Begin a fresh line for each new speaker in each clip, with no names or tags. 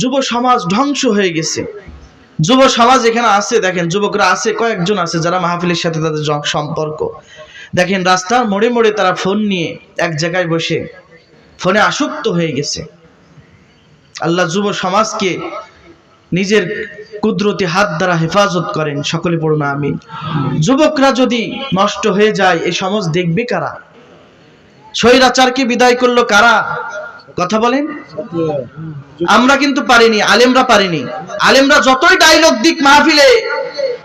যুব সমাজ ধ্বংস হয়ে গেছে। যুব সমাজ এখানে আছে, দেখেন, যুবকরা আছে, কয়েকজন আছে যারা মাহফিলের সাথে তাদের সম্পর্ক। দেখেন, রাস্তার মোড়ে মোড়ে তারা ফোন নিয়ে এক জায়গায় বসে ফোনে আসক্ত হয়ে গেছে। আল্লাহ যুব সমাজকে নিজের কুদরতি হাত দ্বারা হেফাজত করেন, সকলে পড়ুন আমি যুবকরা যদি নষ্ট হয়ে যায় এই সমাজ দেখবে কারা? স্বৈরাচারকে বিদায় করল কারা? কথা বলেন? আমরা কিন্তু পারিনি আলেমরা পারিনি। আলেমরা যতই ডায়লগ দিক মাহফিলে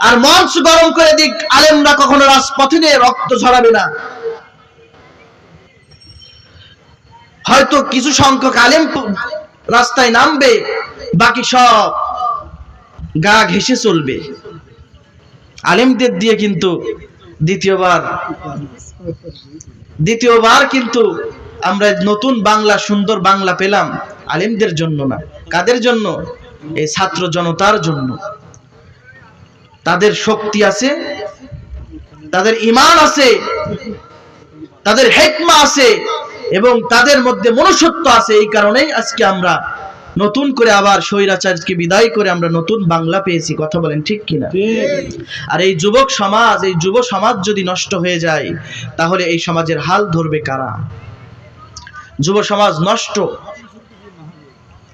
আর মঞ্চ গরম করে দিক আলেমরা কখনো রাজপথে নিয়ে রক্ত ঝরাবে না। হয়তো কিছু সংখ্যক আলেম রাস্তায় নামবে বাকি সব গা ঘেসে চলবে। আলেমদের দিয়ে কিন্তু দ্বিতীয়বার দ্বিতীয়বার কিন্তু আমরা নতুন বাংলা, সুন্দর বাংলা পেলাম আলেমদের জন্য না। কাদের জন্য? এই ছাত্র জনতার জন্য। তাদের শক্তি আছে, তাদের ইমান আছে, তাদের হেকমা আছে এবং তাদের মধ্যে মনুষ্যত্ব আছে। এই কারণেই আজকে আমরা নতুন করে আবার স্বৈরাচারকে বিদায় করে আমরা নতুন বাংলা পেয়েছি। কথা বলেন ঠিক কিনা? আর এই যুবক সমাজ, এই যুব সমাজ যদি নষ্ট হয়ে যায়, তাহলে এই সমাজের হাল ধরবে কারা? যুব সমাজ নষ্ট।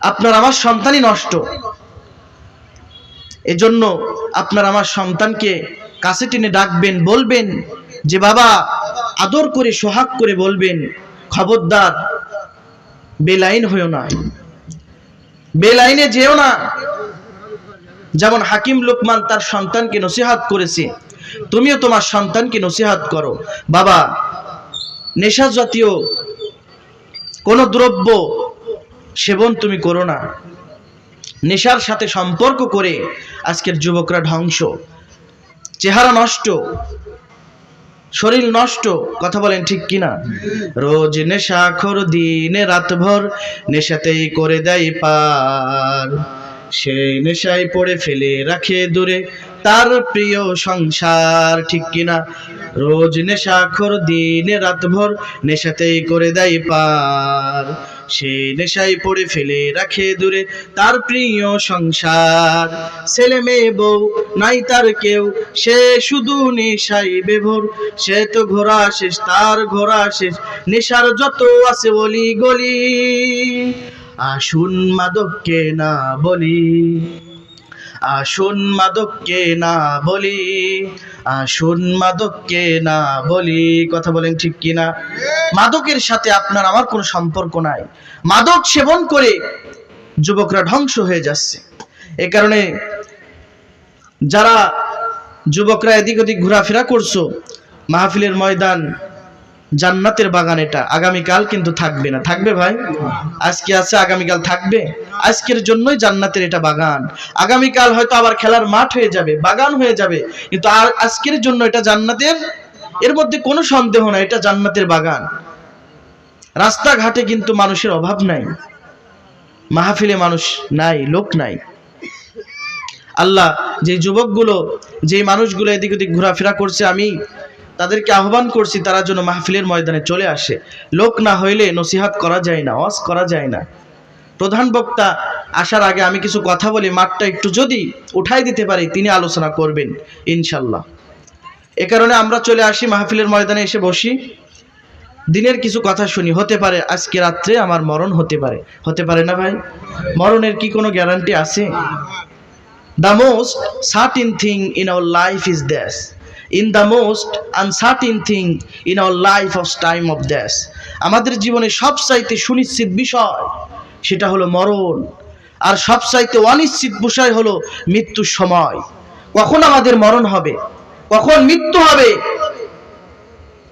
আপনার আমার সন্তানই নষ্ট। এজন্য আপনার আমার সন্তানকে কাছে টেনে ডাকবেন, বলবেন যে, বাবা, আদর করে, সোহাগ করে বলবেন, খবরদার, বেলাইন হয়েও না। বেলাইনে যেও না। যেমন হাকিম লোকমান তার সন্তানকে নসিহাত করেছে, তুমিও তোমার সন্তানকে নসিহাত করো। বাবা নেশা জাতীয় কোনো দ্রব্য সেবন তুমি করো না। নেশার সাথে সম্পর্ক করে আজকের যুবকরা ধ্বংস। চেহারা নষ্ট, শরীর নষ্ট, কথা বলেন ঠিক কিনা? রোজ নেশা খোর দিনে রাতভর নেশাতেই করে দেয় পার। সেই নেশায় পড়ে ফেলে রাখে দূরে। তার প্রিয় সংসার ঠিক কিনা? রোজ নেশা খোর দিনে রাতভর নেশাতেই করে দেয় পার। সেই নেশায় পড়ে ফেলে রাখে দূরে, তার প্রিয় সংসার। ছেলে মেয়ে বউ নাই তার কেউ, সে শুধু নেশাই বেভোর। সে তো ঘোরা শেষ, তার ঘোরা শেষ, নেশার যত আছে বলি গলি। আসুন মাদককে না বলি, আসুন মাদককে না বলি, আসুন মাদককে না বলি, কথা বলেন ঠিক কিনা? মাদকের সাথে আপনার আমার কোনো সম্পর্ক নাই। মাদক সেবন করে যুবকরা ধ্বংস হয়ে যাচ্ছে। এ কারণে যারা যুবকরা এদিক ওদিক ঘোরাফেরা করছ, মাহফিলের ময়দান জান্নাতের বাগান এটা। আগামীকাল কিন্তু থাকবে না। থাকবে ভাই? আজকে আছে, আগামীকাল থাকবে। আজকের জন্যই জান্নাতের এটা বাগান। আগামীকাল হয়তো আবার খেলার মাঠ হয়ে যাবে, বাগান হয়ে যাবে। কিন্তু আর আজকের জন্য এটা জান্নাতের, এর মধ্যে কোনো সন্দেহ নাই, এটা জান্নাতের বাগান। রাস্তাঘাটে কিন্তু মানুষের অভাব নাই। মাহফিলে মানুষ নাই, লোক নাই। আল্লাহ যে যুবকগুলো, যে মানুষগুলো এদিক ওদিক ঘোরাফেরা করছে, আমি তাদেরকে আহ্বান করছি, তারা যেন মাহফিলের ময়দানে চলে আসে। লোক না হইলে নসিহাত করা যায় না, ওয়াজ করা যায় না। প্রধান বক্তা আসার আগে আমি কিছু কথা বলি, মাঠটা একটু যদি উঠাই দিতে পারি, তিনি আলোচনা করবেন, ইনশাল্লাহ। এ কারণে আমরা চলে আসি মাহফিলের ময়দানে এসে বসি। দিনের কিছু কথা শুনি, হতে পারে আজকে রাত্রে আমার মরণ হতে পারে। হতে পারে না ভাই? মরণের কি কোনো গ্যারান্টি আছে? The most certain thing in our life is this. In the most uncertain thing in our life of time of death. আমাদের জীবনে সবচাইতে সুনিশ্চিত বিষয় সেটা হলো মরণ। আর সবচাইতে অনিশ্চিত বিষয় হলো মৃত্যুর সময়। কখন আমাদের মরণ হবে? কখন মৃত্যু হবে?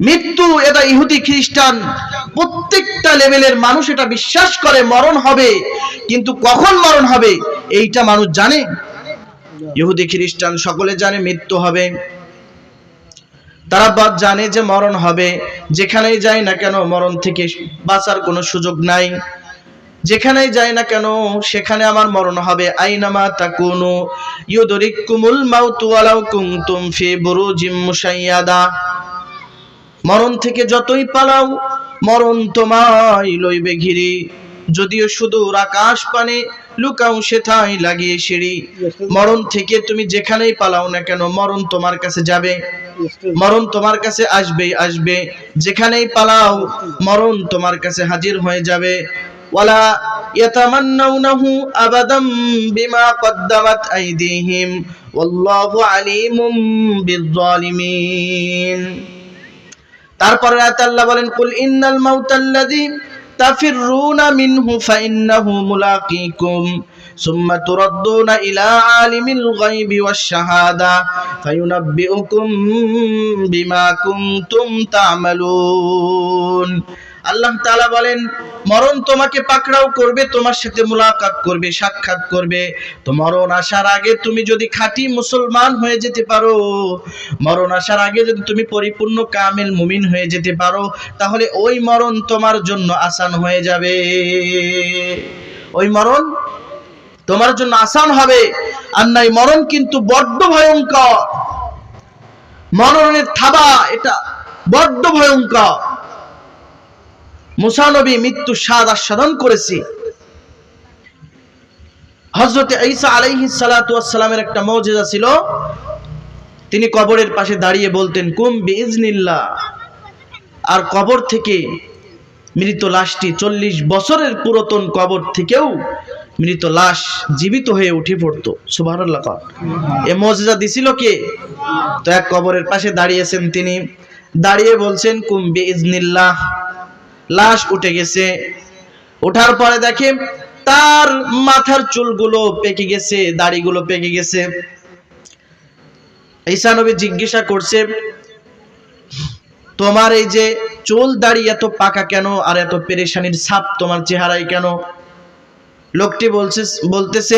মৃত্যু এটা ইহুদি খ্রিস্টান প্রত্যেকটা লেভেলের মানুষ এটা বিশ্বাস করে মরণ হবে। কিন্তু কখন মরণ হবে এইটা মানুষ জানে? ইহুদি খ্রিস্টান সকলে জানে মৃত্যু হবে। তারা বাদ জানে যে মরণ হবে। যেখানেই যায় না কেন মরণ থেকে বাঁচার কোনো সুযোগ নাই। যেখানেই যায় না কেন সেখানে আমার মরণ হবে। আইনামা তাকুনু ইউদরিকুমুল মাউতু ওয়ালাউ কুনতুম ফি বুরুজিম মুশাইয়াদা। মরণ থেকে যতই পালাও, মরণ তোমায় লইবে ঘিরে। যদিও সুদূর আকাশ পানে লুকাও সেথায় লাগিয়ে সিঁড়ি। মরণ থেকে তুমি যেখানেই পালাও না কেন, মরণ তোমার কাছে যাবে। মরণ তোমার কাছে আসবে আসবে। যেখানেই পালাও, মরণ তোমার কাছে হাজির হয়ে যাবে। ওয়ালা ইয়াতামান্নাউনাহু আবাদাম বিমা কদ্দামাত আইদিহিম। ওয়াল্লাহু আলিমুম বিয-যালিমিন তারপরে আয়াতে আল্লাহ বলেন, কুল ইন্নাল মাউতাল্লাযী تفرون منه فإنه ملاقيكم ثم تردون إلى عالم الغيب والشهادة فينبئكم بما كنتم تعملون আল্লাহ তালা বলেন, মরণ তোমাকে পাকড়াও করবে, তোমার সাথে মোলাকাত করবে, সাক্ষাৎ করবে। তো মরণ আসার আগে তুমি যদি খাঁটি মুসলমান হয়ে যেতে পারো, মরণ আসার আগে যদি তুমি পরিপূর্ণ কামিল মুমিন হয়ে যেতে পারো, তাহলে ওই মরণ তোমার জন্য আসান হয়ে যাবে। ওই মরণ তোমার জন্য আসান হবে। আর নাই, মরণ কিন্তু বড্ড ভয়ঙ্কর। মরণের থাবা, এটা বড্ড ভয়ঙ্কর। মুসানবী মৃত্যু স্বাদ আস্বাদন করেছি। হজরতে ঈসা আলাইহিস সালাতু সালামের একটা মৌজেজা ছিল। তিনি কবরের পাশে দাঁড়িয়ে বলতেন, কুম বিইজনিল্লাহ। আর কবর থেকে মৃত লাশটি চল্লিশ বছরের পুরাতন কবর থেকেও মৃত লাশ জীবিত হয়ে উঠে পড়তো। সুবহানাল্লাহ কর এ মজেজা দিছিল কে? তো এক কবরের পাশে দাঁড়িয়েছেন তিনি। দাঁড়িয়ে বলছেন, কুম বিইজনিল্লাহ। লাশ উঠে গেছে। ওঠার পরে দেখে তার মাথার চুলগুলো পেকে গেছে, দাড়িগুলো পেকে গেছে। ঈসা নবী জিজ্ঞাসা করছে, তোমার এই যে চুল, দাড়ি এত পাকা কেন? আর এত পেরেশানির ছাপ তোমার চেহারায় কেন? লোকটি বলছে, বলতেছে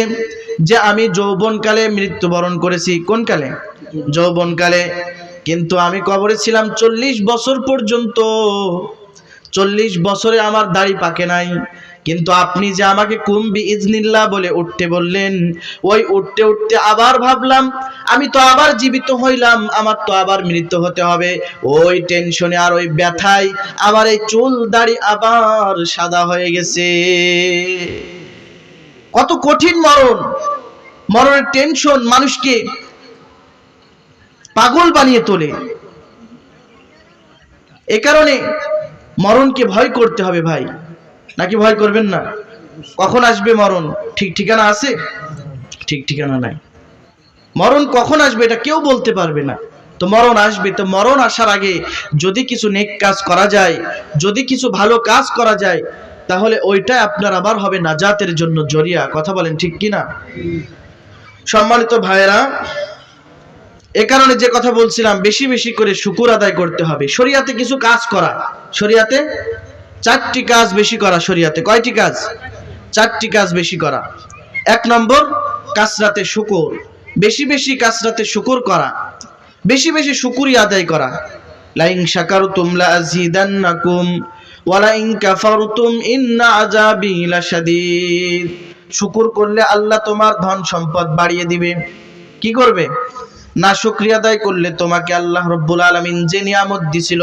যে, আমি যৌবনকালে মৃত্যুবরণ করেছি। কোন কালে? যৌবনকালে। কিন্তু আমি কবরে ছিলাম চল্লিশ বছর পর্যন্ত। চল্লিশ বছরে আমার দাড়ি পাকে নাই। কিন্তু আপনি যে আমাকে কুম্বি ইজনিল্লাহ বলে উঠতে বললেন, ওই উঠতে উঠতে আবার ভাবলাম, আমি তো আবার জীবিত হইলাম, আমার তো আবার মৃত্যু হতে হবে। ওই টেনশনে আর ওই ব্যথায় আমার এই চুল দাড়ি আবার সাদা হয়ে গেছে। কত কঠিন মরণ। মরণের টেনশন মানুষকে পাগল বানিয়ে তোলে। এ কারণে মরণকে ভয় করতে হবে ভাই। নাকি ভয় করবেন না? কখন আসবে মরণ? ঠিক ঠিকানা আছে? ঠিক ঠিকানা নাই। মরণ কখন আসবে এটা কেউ বলতে পারবে না। তো মরণ আসবে, তো মরণ আসার আগে যদি কিছু নেক কাজ করা যায়, যদি কিছু ভালো কাজ করা যায়, তাহলে ওইটা আপনার আবার হবে নাজাতের জন্য জরিয়া। কথা বলেন ঠিক কি না সম্মানিত ভাইয়েরা এ কারণে যে কথা বলছিলাম, বেশি বেশি করে শুকুর আদায় করতে হবে। শরিয়াতে কিছু কাজ করা। শরিয়াতে চারটি কাজ বেশি করা শরিয়াতে। কয়টি কাজ? চারটি কাজ বেশি করা। এক নম্বর, কাসরাতে শুকুর। বেশি বেশি কাসরাতে শুকুর করা। বেশি বেশি শুকুরি আদায় করা। লাইন শাকারতুম লা আযীদান্নাকুম ওয়ালা ইন কাফারতুম ইন্না আযাবি লাশাদীদ। শুকুর করলে আল্লাহ তোমার ধন সম্পদ বাড়িয়ে দিবে। কি করবে? না শুক্রিয়া আদায় করলে তোমাকে আল্লাহ রব্বুল আলমিন যে নিয়ামত দিছিল,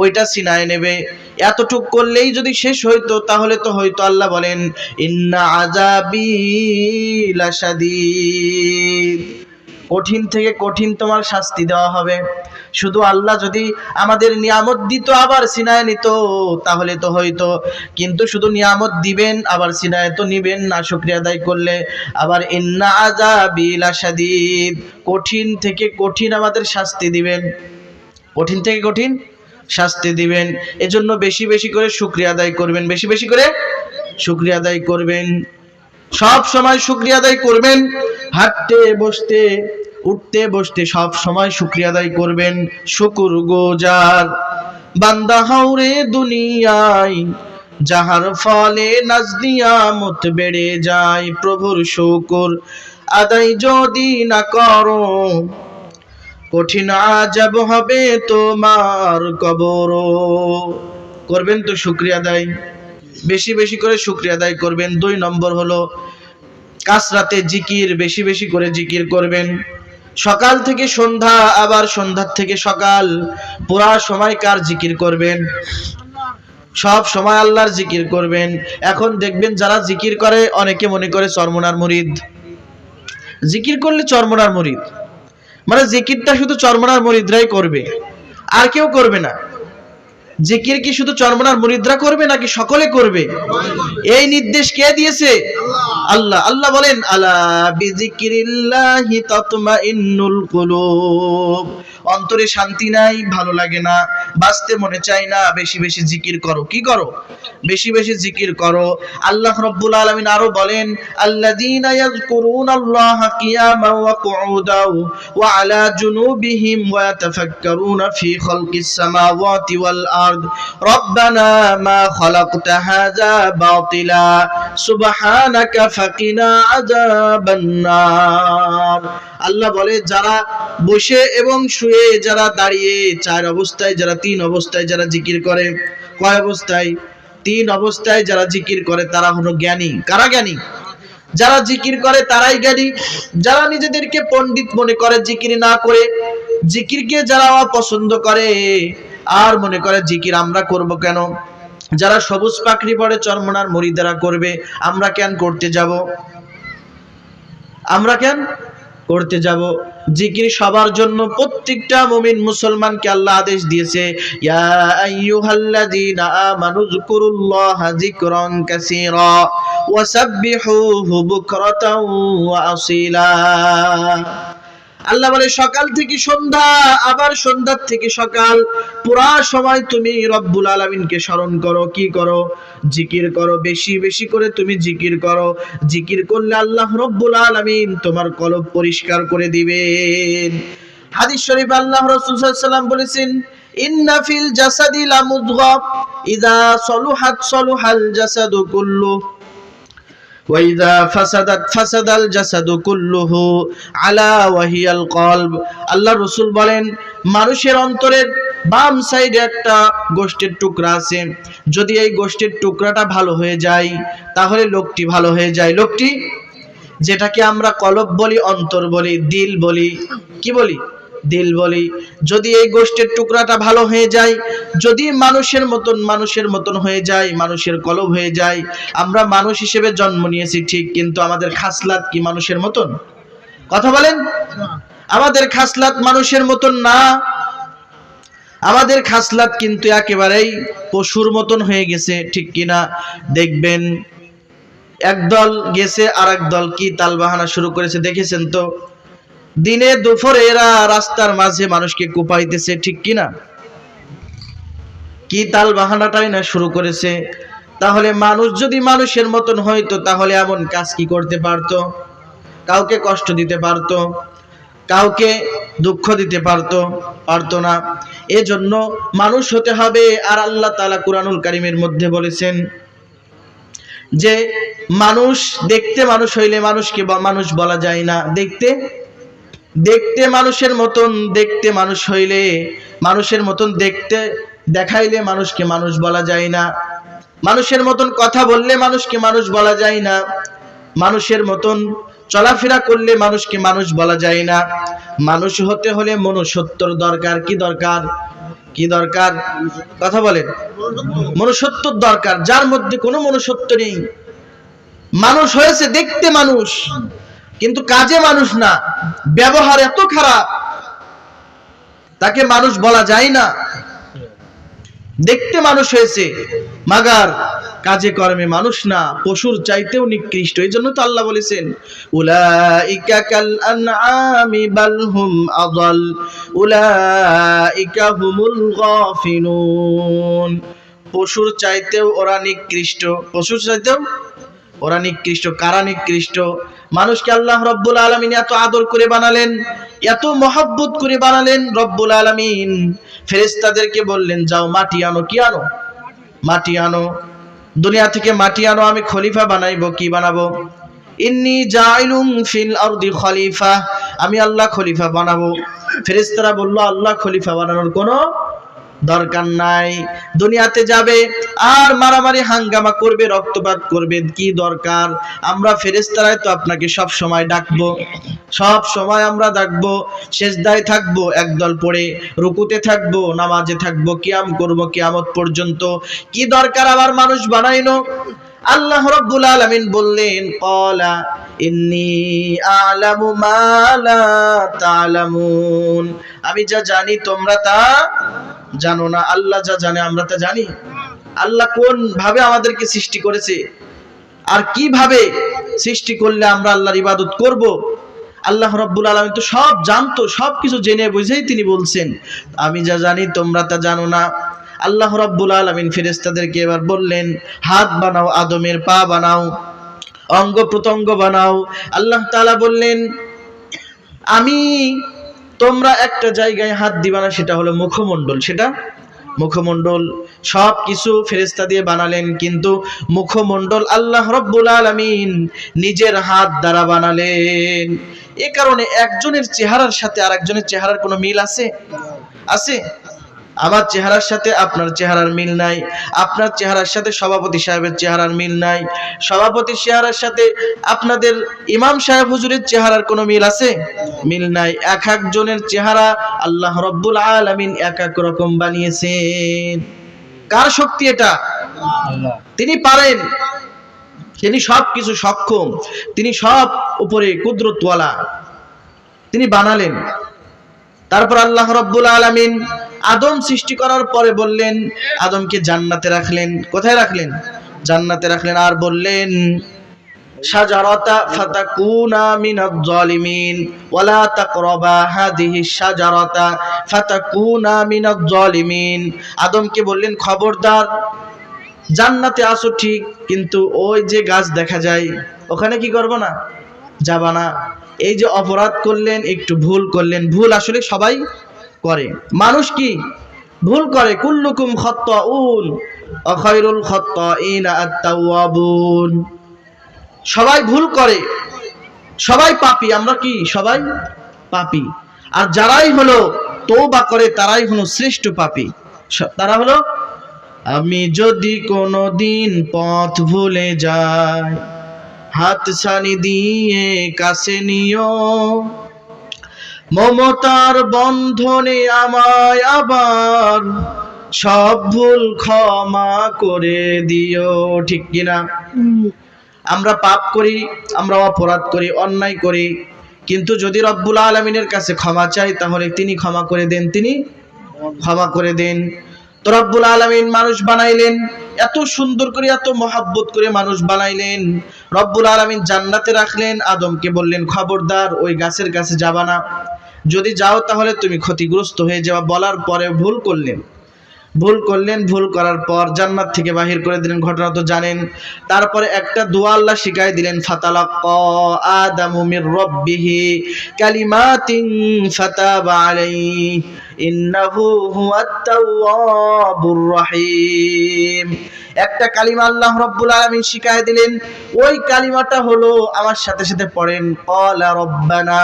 ওইটা সিনায় নেবে। এতটুক করলেই যদি শেষ হইতো, তাহলে তো হয়তো আল্লাহ বলেন, ইন্না আজাবি কঠিন থেকে কঠিন তোমার শাস্তি দেওয়া হবে। শুধু আল্লাহ যদি আমাদের নিয়ামত দিত, আবার সিনায় নিত, তাহলে তো হয়তো কিন্তু শুধু নিয়ামত দিবেন, আবার সিনায় তো নিবেন না, শুক্রিয়া আদায় করলে। আবার ইন্না আজাবিল আসাদিদ কঠিন থেকে কঠিন আমাদের শাস্তি দিবেন। কঠিন থেকে কঠিন শাস্তি দিবেন। এজন্য বেশি বেশি করে শুক্রিয়া আদায় করবেন। বেশি বেশি করে শুক্রিয়া আদায় করবেন। সব সময় শুক্রিয়া আদায় করবেন। হাঁটতে, বসতে উঠতে বসতে সব সময় শুক্রিয়া আদায় করবেন। শুকুর গোজার। বান্দা হাওরে দুনিয়ায়, যাহার ফলে নাজদিয়ামত বেড়ে যায়, প্রভুর শুকুর আদায় যদি না করো, কঠিন আজাব হবে তোমার কবর। করবেন তো শুক্রিয়া আদায়। বেশি বেশি করে শুক্রিয়া আদায় করবেন। দুই নম্বর হলো, কাসরাতে জিকির, বেশি বেশি করে জিকির করবেন। সকাল থেকে সন্ধ্যা, আবার সন্ধ্যার থেকে সকাল। পুরা সময়কার জিকির করবেন? সব সময় আল্লাহর জিকির করবেন। এখন দেখবেন যারা জিকির করে, অনেকে মনে করে চরমনার মরিদ। জিকির করলে চরমনার মরিদ। মানে জিকিরটা শুধু চরমনার মরিদরাই করবে। আর কেউ করবে না। জিকির কি শুধু চরমনার মুরিদরা করবে নাকি সকলে করবে? এই নির্দেশ কে দিয়েছে? আল্লাহ। আল্লাহ বলেন, আলা বিজিকিরিল্লাহি তাতমাইন্নুল কুলুব। অন্তরে শান্তি নাই, ভালো লাগে না, বাঁচতে মনে চায় না, বেশি বেশি জিকির করো। কি করো? বেশি বেশি জিকির করো। আল্লাহ রাব্বুল আলামিন আরও বলেন, আল্লাযীনা ইয়াযকুরুনাল্লাহা কিয়ামান ওয়া কুউদাও ওয়া আলা জুনুবিহিম ওয়া ইয়াতাফাক্কারুনা ফি খালকিস সামাওয়াতি ওয়াল আরদ। রব্বানা মা খালাকতা বাতিলা, সুবহানাকা ফাকিনা আযাবান নার। আল্লাহ বলে, যারা বসে এবং শুয়ে, যারা দাঁড়িয়ে, চার অবস্থায় যারা তিন অবস্থায় যারা জিকির করে, কয় অবস্থায়? তিন অবস্থায় যারা জিকির করে, তারা হলো জ্ঞানী। কারা জ্ঞানী? যারা জিকির করে, তারাই জ্ঞানী। যারা নিজেদেরকে পণ্ডিত মনে করে, জিকির না করে, জিকিরকে যারা পছন্দ করে, আর মনে করে, জিকির আমরা করব কেন? যারা সবুজ পাখরি পড়ে চরমনার মরিদারা করবে, আমরা কেন করতে যাব? আমরা কেন করতে যাব। জিকির সবার জন্য প্রত্যেকটা মুমিন মুসলমানকে আল্লাহ আদেশ দিয়েছে, ইয়া আইয়ুহাল্লাযীনা আমানু যকুরুল্লাহা যিকরান কাসীরা ওয়া সাব্বিহুহু বুকরাতাও ওয়া আসীলা। আল্লাহ বলে, সকাল থেকে সন্ধ্যা, আবার সন্ধ্যার থেকে সকাল। পুরা সময় তুমি রব্বুল আলামিনকে স্মরণ করো, কি করো? জিকির করো, বেশি বেশি করে তুমি জিকির করো। জিকির করলে আল্লাহ রব্বুল আলামিন তোমার কলব পরিষ্কার করে দিবেন। হাদিস শরীফ আল্লাহ রাসূল বলেছেন, ইন্না ফিল জাসাদি লামুদগা ইযা সলুহাত সলুহাল জাসাদু কুল্লু ওয়াইদা ফাসাদাত ফাসাদাল জাসাদু কুল্লুহু আলা ওয়াহিয়াল কলব আল্লাহ রসুল বলেন, মানুষের অন্তরের বাম সাইডে একটা গোষ্ঠীর টুকরা আছে। যদি এই গোষ্ঠীর টুকরাটা ভালো হয়ে যায়, তাহলে লোকটি ভালো হয়ে যায়। লোকটি, যেটাকে আমরা কলব বলি, অন্তর বলি, দিল বলি, কি বলি? দিল বলি যদি এই গোষ্ঠীর টুকরাটা ভালো হয়ে যায় যদি মানুষের মতন মানুষের মতন হয়ে যায় মানুষের কলব হয়ে যায় আমরা মানুষ হিসেবে জন্ম নিয়েছি ঠিক কিন্তু আমাদের খাসলাত কি মানুষের মতন? কথা বলেন? আমাদের খাসলাত মানুষের মতন না। আমাদের খাসলাত কিন্তু একেবারেই পশুর মতন হয়ে গেছে ঠিক কিনা? দেখবেন একদল গেছে আর দল কি তালবাহানা শুরু করেছে দেখেছেন তো? দিনে দুপুরে এরা রাস্তার মাঝে মানুষকে কুপাইতেছে, ঠিক কিনা? কি তাল বাহানাটাই না শুরু করেছে? তাহলে মানুষ যদি মানুষের মতন হইতো, তাহলে এমন কাজ কি করতে পারতো? কাউকে কষ্ট দিতে পারতো, কাউকে দুঃখ দিতে পারতো পারতো না। এজন্য মানুষ হতে হবে, আর আল্লাহ তালা কুরআনুল কারিমের মধ্যে বলেছেন যে, মানুষ, দেখতে মানুষ হইলে মানুষকে মানুষ বলা যায় না। দেখতে দেখতে মানুষের মতন দেখতে মানুষ হইলে, মানুষের মতন দেখতে দেখাইলে মানুষকে মানুষ বলা যায় না। মানুষের মতন কথা বললে মানুষকে মানুষ বলা যায় না। মানুষের মতন চলাফেরা করলে মানুষকে মানুষ বলা যায় না। মানুষ হতে হলে মনুষ্যত্বর দরকার। কি দরকার? কি দরকার? কথা বলেন। মনুষ্যত্বর দরকার। যার মধ্যে কোনো মনুষ্যত্ব নেই। মানুষ হয়েছে দেখতে মানুষ। কিন্তু কাজে মানুষ না, ব্যবহার এত খারাপ, তাকে মানুষ বলা যায় না। দেখতে মানুষ হয়েছে, মাগার কাজে কর্মে মানুষ না, পশুর চাইতেও নিকৃষ্ট এই জন্য তো আল্লাহ বলেছেন হুমুল পশুর চাইতেও ওরা নিকৃষ্ট, পশুর চাইতেও ওরা নিকৃষ্ট, কারা নিকৃষ্ট? মানুষকে আল্লাহ রব্বুল আলমিন এত আদর করে বানালেন, এত মহাব্বত করে বানালেন রব্বুল আলমিন। ফেরেস্তাদেরকে বললেন, যাও, মাটি আনো, কি আনো? মাটি আনো। দুনিয়া থেকে মাটি আনো, আমি খলিফা বানাইবো, কি বানাবো? ইন্নি জাইলুম ফিল আরদি খলিফা, আমি আল্লাহ খলিফা বানাবো। ফেরেস্তারা বলল, আল্লাহ খলিফা বানানোর কোনো দরকার নাই। দুনিয়াতে যাবে, আর মারামারি হাঙ্গামা করবে, রক্তপাত করবে, কি দরকার? আমরা ফেরেস্তারাই তো আপনাকে সব সময় ডাকবো। সব সময় আমরা ডাকবো শেষদায় থাকব, একদল পড়ে রুকুতে থাকব, নামাজে থাকব, কিয়াম করব কিয়ামত পর্যন্ত। কি দরকার আবার মানুষ বানাইনো? আল্লাহ রাব্বুল আলামিন বললেন, ক্বালা, ইন্নী আ'লামু মা লা তা'লামুন। আমি যা জানি, তোমরা তা জানো না। আল্লাহ যা জানে, আমরা তা জানি। আল্লাহ কোন ভাবে আমাদেরকে সৃষ্টি করেছে? আর কীভাবে সৃষ্টি করলে আমরা আল্লাহর ইবাদত করব? আল্লাহ রব্বুল আলমী তো সব জানতো সব কিছু জেনে বুঝেই তিনি বলছেন, আমি যা জানি, তোমরা তা জানো না। আল্লাহ রব্বুল আলমিন ফেরেস্তাদেরকে এবার বললেন, হাত বানাও, আদমের পা বানাও, অঙ্গ প্রত্যঙ্গ বানাও। আল্লাহ তালা বললেন, আমি তোমরা একটা জায়গায় হাত দিবা না, সেটা হলো মুখমণ্ডল। সেটা মুখমণ্ডল। সব কিছু ফেরেস্তা দিয়ে বানালেন, কিন্তু মুখমণ্ডল আল্লাহ রব্বুল আলামিন নিজের হাত দ্বারা বানালেন। এ কারণে একজনের চেহারার সাথে আর একজনের চেহারার কোনো মিল আছে? আছে? আমার চেহারার সাথে আপনার চেহারার মিল নাই। আপনার চেহারার সাথে সভাপতি সাহেবের চেহারার মিল নাই। সভাপতি চেহারার সাথে আপনাদের ইমাম সাহেব হুজুরের চেহারার কোনো মিল আছে? মিল নাই। এক একজনের চেহারা আল্লাহ রব্বুল আলামিন এক এক রকম বানিয়েছেন। কার শক্তি এটা? তিনি পারেন। তিনি সব কিছু সক্ষম। তিনি সব উপরে কুদরতওয়ালা। তিনি বানালেন। তারপর আল্লাহ রব্বুল আলামিন আদম সৃষ্টি করার পরে বললেন, আদমকে জান্নাতে রাখলেন। কোথায় রাখলেন? জান্নাতে রাখলেন আর বললেন মিনাজ জালিমিন। আদমকে বললেন, খবরদার, জান্নাতে আসো ঠিক, কিন্তু ওই যে গাছ দেখা যায়, ওখানে কি করব না? যাবা না। এই যে অপরাধ করলেন, একটু ভুল করলেন, ভুল আসলে সবাই করে। মানুষ কি? ভুল করে। কুল্লুকুম খত্তাউন অখৈরুল খত্তাইন আত-তাওয়াবুন। সবাই ভুল করে। সবাই পাপি। আমরা কি? সবাই পাপি। আর যারাই হলো তওবা করে, তারাই হলো শ্রেষ্ঠ পাপী। তারা হলো, আমি যদি কোনো দিন পথ ভুলে যাই হাত ছানি দিয়ে কাছে নিও। মমতার বন্ধনে আমায় আবার সব ভুল ক্ষমা করে দিও। ঠিক কিনা আমরা পাপ করি আমরা অপরাধ করি অন্যায় করি। কিন্তু যদি রব্বুল আলমিনের কাছে ক্ষমা চাই তাহলে তিনি ক্ষমা করে দেন তিনি ক্ষমা করে দেন। তো রব্বুল আলমিন মানুষ বানাইলেন। এত সুন্দর করে, এত মহাব্বত করে মানুষ বানাইলেন। রব্বুল আলমিন জান্নাতে রাখলেন। আদমকে বললেন, খবরদার, ওই গাছের কাছে যাবা না। যদি যাও তাহলে তুমি ক্ষতিগ্রস্ত হয়ে যাওয়া বলার পরে ভুল করলেন। ভুল করলেন, ভুল করার পর জান্নাত থেকে বাহির করে দিলেন ঘটনা তো জানেন। তারপরে একটা দোয়া আল্লাহ শিখাই দিলেন, ফাতালাক্ক আদামু মির রাব্বিহি কালিমাতিন ফাতাবা আলাইহি, ইন্নাহু হুয়াত তাওয়াবুর রহিম। একটা কালিমা আল্লাহ রব্বুল আলামিন শিখাই দিলেন, ওই কালিমাটা হলো, আমার সাথে সাথে পড়েন ক্বালা রব্বানা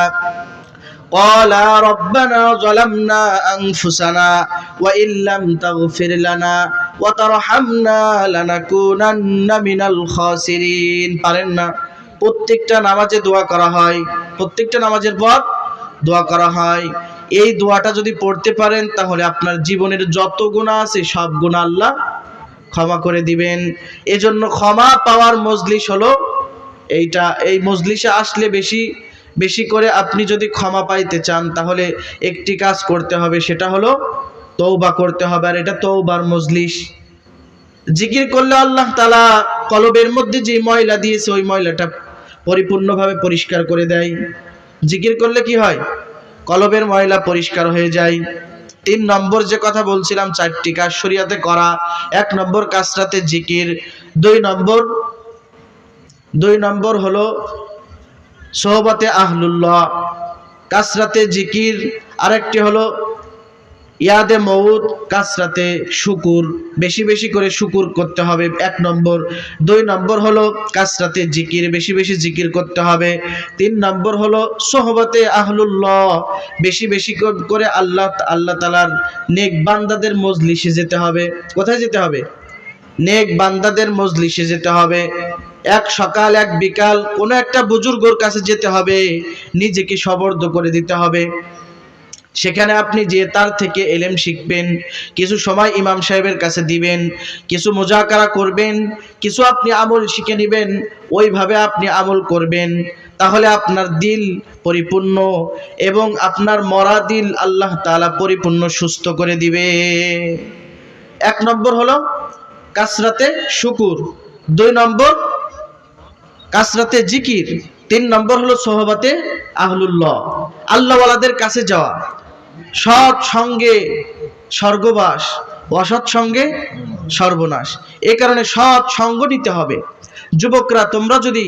قال ربنا ظلمنا أنفسنا وإن لم تغفر لنا وترحمنا لنكونن من الخاسرين পারেন না প্রত্যেকটা নামাজে দোয়া করা হয় প্রত্যেকটা নামাজের পর দোয়া করা হয় এই দোয়াটা যদি পড়তে পারেন তাহলে আপনার জীবনের যত গুণা আছে সব গুণা আল্লাহ ক্ষমা করে দিবেন এজন্য ক্ষমা পাওয়ার মজলিস হলো এইটা এই মজলিসে আসলে বেশি বেশি করে আপনি যদি ক্ষমা পাইতে চান, তাহলে একটি কাজ করতে হবে, সেটা হলো তৌবা করতে হবে, আর এটা তৌবার মজলিস। জিকির করলে আল্লাহ তালা কলবের মধ্যে যে ময়লা দিয়েছে, ওই ময়লাটা পরিপূর্ণভাবে পরিষ্কার করে দেয়। জিকির করলে কি হয়? কলবের ময়লা পরিষ্কার হয়ে যায়। তিন নম্বর যে কথা বলছিলাম, চারটি কাজ শরিয়াতে করা। এক নম্বর কাজটাতে জিকির। দুই নম্বর দুই নম্বর হলো সোহবতে আহলুল্লাহ, কাসরাতে জিকির, আরেকটি হলো ইয়াদে মৌত কাসরাতে শুকুর, বেশি বেশি করে শুকুর করতে হবে, এক নম্বর। দুই নম্বর হলো কাসরাতে জিকির, বেশি বেশি জিকির করতে হবে। তিন নম্বর হলো সোহবতে আহলুল্লাহ, বেশি বেশি করে আল্লাহ আল্লাহ তালার নেক বান্দাদের মজলিসে যেতে হবে। কোথায় যেতে হবে? নেক বান্দাদের মজলিসে যেতে হবে। এক সকাল, এক বিকাল কোনো একটা বুজুর্গর কাছে যেতে হবে, নিজেকে সবর্দ করে দিতে হবে। সেখানে আপনি যে তার থেকে এলেম শিখবেন, কিছু সময় ইমাম সাহেবের কাছে দিবেন, কিছু মোজাকারা করবেন, কিছু আপনি আমল শিখে নেবেন, ওইভাবে আপনি আমল করবেন। তাহলে আপনার দিল পরিপূর্ণ এবং আপনার মরা দিল আল্লাহ তাআলা পরিপূর্ণ সুস্থ করে দিবে। এক নম্বর হলো কাসরাতে শুকুর। দুই নম্বর কাসরাতে জিকির, তিন নম্বর হলো সোহবাতে আহলুল্লাহ, আল্লাহওয়ালাদের কাছে যাওয়া, সৎ সঙ্গে স্বর্গবাস, অসৎ সঙ্গে সর্বনাশ। এ কারণে সৎ সঙ্গ নিতে হবে। যুবকরা, তোমরা যদি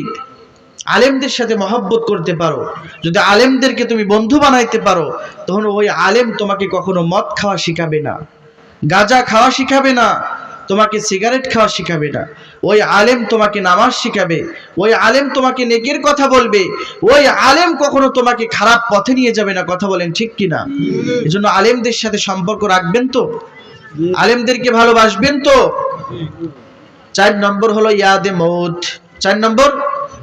আলেমদের সাথে মহব্বত করতে পারো, যদি আলেমদেরকে তুমি বন্ধু বানাইতে পারো, তখন ওই আলেম তোমাকে কখনো মদ খাওয়া শিখাবে না, গাঁজা খাওয়া শিখাবে না। তোমাকে সিগারেট খাওয়া শিখাবে না। ওই আলেম তোমাকে নামাজ শিখাবে। ওই আলেম তোমাকে নেকের কথা বলবে। ওই আলেম কখনো তোমাকে খারাপ পথে নিয়ে যাবে না, কথা বলেন ঠিক কি না? এই জন্য আলেমদের সাথে সম্পর্ক রাখবেন তো। আলেমদেরকে ভালোবাসবেন তো। চার নম্বর হলো ইয়াদে মৌত। চার নম্বর,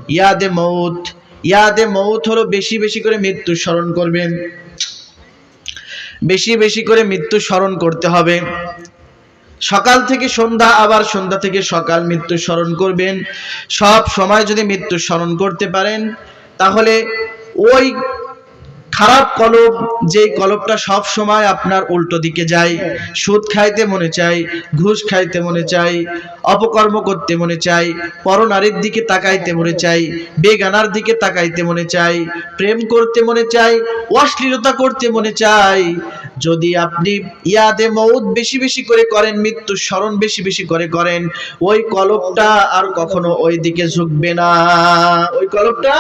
ইয়াদে মৌত। ইয়াদে মৌত হলো বেশি বেশি করে মৃত্যু স্মরণ করবেন। বেশি বেশি করে মৃত্যু স্মরণ করতে হবে। সকাল থেকে সন্ধ্যা, আবার সন্ধ্যা থেকে সকাল মৃত্যু স্মরণ করবেন। সব সময় যদি মৃত্যু স্মরণ করতে পারেন, তাহলে ওই খারাপ কলব যে কলবটা সব সময় আপনার উল্টো দিকে যায়, সুদ খাইতে মনে চাই ঘুষ খাইতে মনে চাই অপকর্ম করতে মনে চাই পরনারীর দিকে তাকাইতে মনে চাই বেগানার দিকে তাকাইতে মনে চাই প্রেম করতে মনে চাই অশ্লীলতা করতে মনে চাই যদি আপনি ইয়াদে মৌত বেশি বেশি করে করেন, মৃত্যু স্মরণ বেশি বেশি করে করেন, ওই কলবটা আর কখনো ওই দিকে ঝুঁকবে না। ওই কলবটা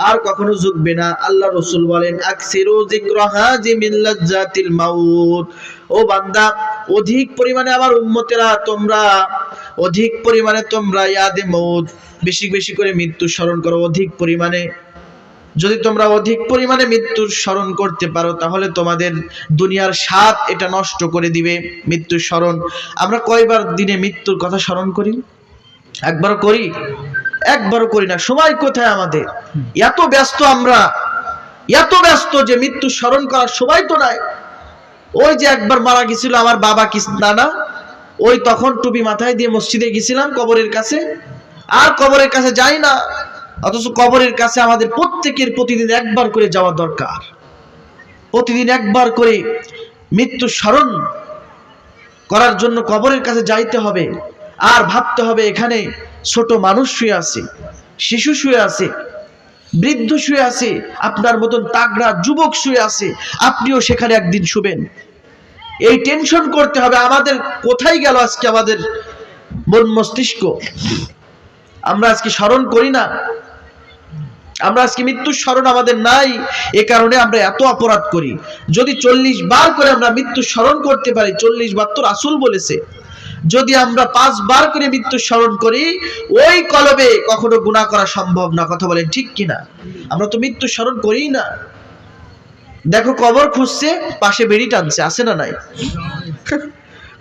আর কখনো ঝুঁকবে না। আল্লাহ রসুল বলেন, আকসিরু যিকরাহা জি মিল্লাজ্জাতিল মাউত। ও বান্দা, অধিক পরিমাণে আমার উম্মতেরা তোমরা, অধিক পরিমাণে তোমরা ইয়াদে মৌত বেশি বেশি করে মৃত্যু স্মরণ করো। অধিক পরিমাণে যদি তোমরা অধিক পরিমাণে মৃত্যুর স্মরণ করতে পারো, তাহলে তোমাদের দুনিয়ার স্বাদ এটা নষ্ট করে দিবে, মৃত্যুর স্মরণ। আমরা কয়বার দিনে মৃত্যুর কথা স্মরণ করি? একবার করি? একবারও করি না। সময় কোথায় আমাদের? এত ব্যস্ত আমরা। এত ব্যস্ত যে মৃত্যু স্মরণ করার সময় তো নাই। ওই যে একবার মারা গেছিল আমার বাবা কিস নানা, ওই তখন টুপি মাথায় দিয়ে মসজিদে গেছিলাম কবরের কাছে। আর কবরের কাছে যাই না। অথচ কবরের কাছে আমাদের প্রত্যেকের প্রতিদিন একবার করে যাওয়া দরকার। প্রতিদিন একবার করে মৃত্যু স্মরণ করার জন্য কবরের কাছে যাইতে হবে। আর ভাবতে হবে এখানে ছোট মানুষ শুয়ে আছে, শিশু শুয়ে আছে, বৃদ্ধ শুয়ে আছে, আপনার মতন তাগড়া যুবক শুয়ে আছে, আপনিও সেখানে একদিন শুবেন। এই টেনশন করতে হবে, আমাদের কোথায় গেল আজকে আমাদের মন মস্তিষ্ক? আমরা আজকে স্মরণ করি না আমরা আজকে মৃত্যুর স্মরণ আমাদের নাই, এ কারণে আমরা এত অপরাধ করি। যদি চল্লিশ বার করে আমরা মৃত্যু স্মরণ করতে পারি, চল্লিশ বার তো রাসুল বলেছে। যদি আমরা পাঁচ বার করে মৃত্যু স্মরণ করি, ওই কলবে কখনো গুণা করা সম্ভব না। কথা বলেন ঠিক কিনা? আমরা তো মৃত্যু স্মরণ করি না। দেখো কবর খুঁজছে, পাশে বেড়ি টানছে, আছে না নাই?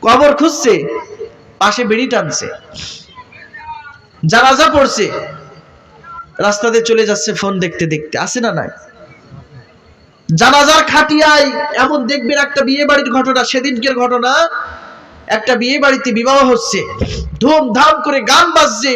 কবর খুঁজছে, পাশে বেড়ি টানছে। জানাজা পড়ছে রাস্তাতে চলে যাচ্ছে ফোন দেখতে দেখতে। আসে না নাই? জানাজার খাটিয়ায় এমন দেখবেন একটা বিয়ে বাড়ির ঘটনা, সেদিনকের ঘটনা, একটা বিয়ে বাড়িতে বিবাহ হচ্ছে, ধুমধাম করে গান বাজছে